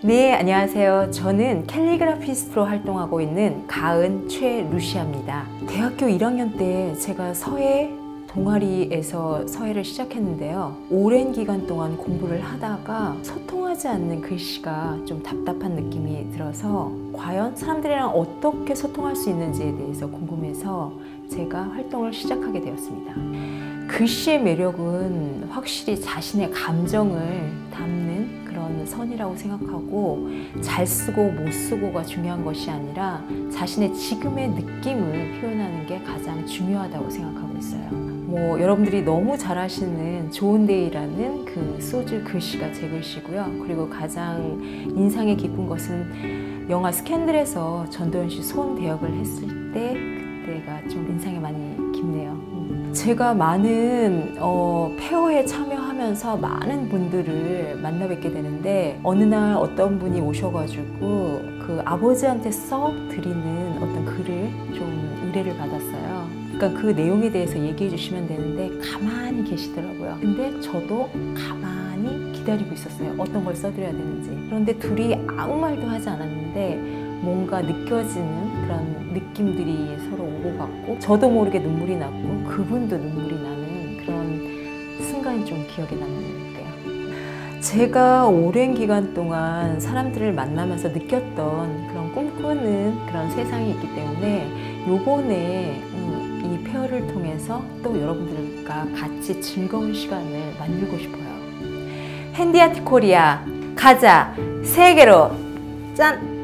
네, 안녕하세요. 저는 캘리그라피스트로 활동하고 있는 가은 최루시아입니다. 대학교 1학년 때 제가 서예 동아리에서 서예를 시작했는데요. 오랜 기간 동안 공부를 하다가 소통하지 않는 글씨가 좀 답답한 느낌이 들어서 과연 사람들이랑 어떻게 소통할 수 있는지에 대해서 궁금해서 제가 활동을 시작하게 되었습니다. 글씨의 매력은 확실히 자신의 감정을 담는 그런 선이라고 생각하고 잘 쓰고 못 쓰고가 중요한 것이 아니라 자신의 지금의 느낌을 표현하는 게 가장 중요하다고 생각하고 있어요. 뭐 여러분들이 너무 잘 아시는 좋은데이라는 그 소주 글씨가 제 글씨고요. 그리고 가장 인상이 깊은 것은 영화 스캔들에서 전도연 씨 손 대역을 했을 때 그때가 좀 인상이 많이 깊네요. 음. 제가 많은 어, 페어에 참여 하면서 많은 분들을 만나 뵙게 되는데 어느 날 어떤 분이 오셔가지고 그 아버지한테 써 드리는 어떤 글을 좀 의뢰를 받았어요. 그러니까 그 내용에 대해서 얘기해 주시면 되는데 가만히 계시더라고요. 근데 저도 가만히 기다리고 있었어요. 어떤 걸 써드려야 되는지. 그런데 둘이 아무 말도 하지 않았는데 뭔가 느껴지는 그런 느낌들이 서로 오고 갔고 저도 모르게 눈물이 났고 그분도 눈물이 나는 그런 순간이 좀 기억에 남는 것 같아요. 제가 오랜 기간 동안 사람들을 만나면서 느꼈던 그런 꿈꾸는 그런 세상이 있기 때문에 요번에 음, 이 페어를 통해서 또 여러분들과 같이 즐거운 시간을 만들고 싶어요. 핸디아트 코리아 가자 세계로 짠!